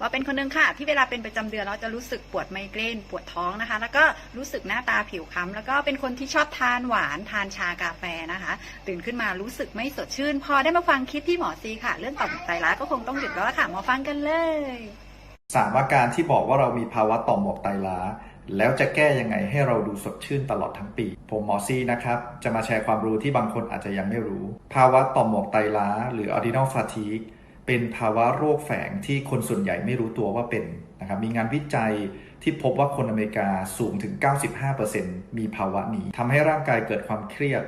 ว่าเป็นคนหนึงค่ะ ที่เวลาเป็นประจำเดือนเราจะรู้สึกปวดไมเกรนปวดท้องนะคะ แล้วก็รู้สึกหน้าตาผิวคล้ำแล้วก็เป็นคนที่ชอบทานหวานทานชากาแฟนะคะ ตื่นขึ้นมารู้สึกไม่สดชื่น พอได้มาฟังคลิปพี่หมอซีค่ะ เรื่องต่อมไตล้าก็คงต้องหยุดแล้วล่ะค่ะมาฟังกันเลยสามอาการที่บอกว่าเรามีภาวะต่อมหมวกไตล้า แล้วจะแก้ยังไงให้เราดูสดชื่นตลอดทั้งปี ผมหมอซี่นะครับ จะมาแชร์ความรู้ที่บางคนอาจจะยังไม่รู้ ภาวะต่อมหมวกไตล้า หรือ adrenal fatigue เป็นภาวะโรคแฝงที่คนส่วนใหญ่ไม่รู้ตัวว่าเป็นนะครับมีงานวิจัยที่พบว่าคนอเมริกาสูงถึง 95%มีภาวะนี้ทำให้ร่างกายเกิดความเครียด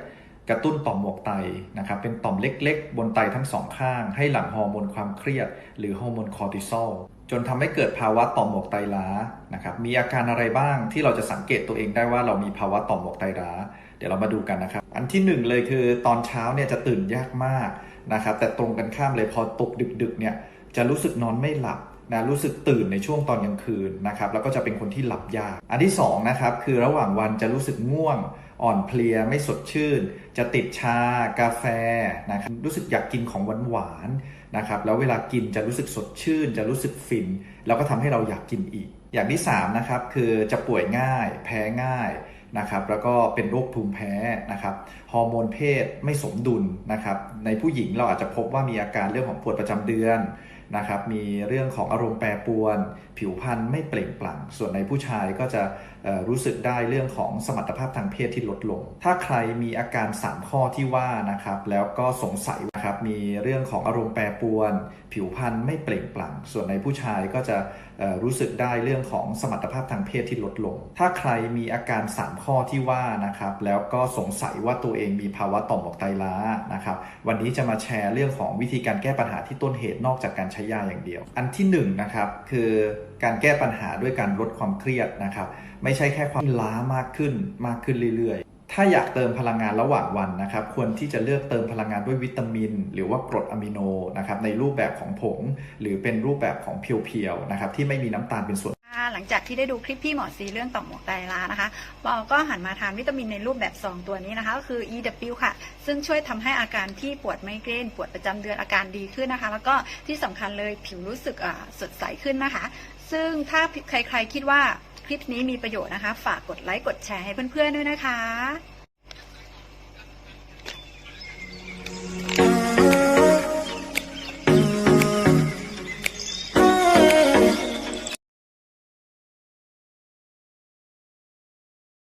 กระตุ้นต่อมหมวกไตนะครับเป็นต่อมเล็กๆ บนไตทั้งสองข้าง ให้หลั่งฮอร์โมนความเครียด หรือฮอร์โมนคอร์ติซอลจนทำให้เกิดภาวะต่อมหมวกไตล้านะครับมีอาการอะไรบ้างที่เราจะสังเกตตัวเองได้ว่าเรามีภาวะต่อมหมวกไตล้า เดี๋ยวเรามาดูกันนะครับ อันที่หนึ่งเลยคือตอนเช้าเนี่ยจะตื่นยากมาก นะครับแต่ตรงกันข้ามเลยพอตกดึกๆเนี่ยจะรู้สึกนอนไม่หลับนะรู้สึกตื่นในช่วงตอนกลางคืนนะครับแล้วก็จะเป็นคนที่หลับยาก อันที่สองนะครับคือระหว่างวันจะรู้สึกง่วง อ่อนเพลียไม่สดชื่น จะติดชา กาแฟนะครับรู้สึกอยากกินของหวานๆนะครับแล้วเวลากินจะรู้สึกสดชื่น จะรู้สึกฟิน แล้วก็ทำให้เราอยากกินอีก อย่างที่3นะครับคือจะป่วยง่าย แพ้ง่าย นะครับแล้วก็เป็นโรคภูมิแพ้นะครับฮอร์โมนเพศไม่สมดุลนะครับในผู้หญิงเราอาจจะพบว่ามีอาการเรื่องของปวดประจำเดือน นะครับมีเรื่องของอารมณ์แปรปรวน ผิวพรรณไม่เปล่งปลั่ง ส่วนในผู้ชายก็จะรู้สึกได้เรื่องของสมรรถภาพทางเพศที่ลดลง ถ้าใครมีอาการ 3 ข้อที่ว่านะครับแล้วก็สงสัยนะครับมีเรื่องของอารมณ์แปรปรวน ผิวพรรณไม่เปล่งปลั่ง ส่วนในผู้ชายก็จะรู้สึกได้เรื่องของสมรรถภาพทางเพศที่ลดลง ถ้าใครมีอาการ 3 ข้อที่ว่านะครับแล้วก็สงสัยว่าตัวเองมีภาวะต่อมหมวกไตล้านะครับวันนี้จะมาแชร์เรื่องของวิธีการแก้ปัญหาที่ต้นเหตุนอกจากการใช้ยาอย่างเดียว อันที่1นงนะครับคือการแก้ปัญหาด้วยการลดความเครียดนะครับ ไม่ใช่แค่ความล้ามากขึ้นมากขึ้นเรื่อยๆ ถ้าอยากเติมพลังงานระหว่างวันนะครับ ควรที่จะเลือกเติมพลังงานด้วยวิตามิน หรือว่ากรดอะมิโนนะครับในรูปแบบของผง หรือเป็นรูปแบบของเพียวๆนะครับที่ไม่มีน้ำตาลเป็นส่วน ลังจากที่ได้ดูคลิปพี่หมอซีเรื่องต่อมหมวกไตล้านะคะปอก็หันมาทานวิตามินในรูปแบบซองตัวนี้นะคะก็คือ EW ค่ะ ซึ่งช่วยทำให้อาการที่ปวดไมเกรนปวดประจำเดือนอาการดีขึ้นนะคะ แล้วก็ที่สำคัญเลยผิวรู้สึกสดใสขึ้นนะคะ ซึ่งถ้าใครๆคิดว่าคลิปนี้มีประโยชน์นะคะ ฝากกดไลค์กดแชร์ให้เพื่อนๆด้วยนะคะ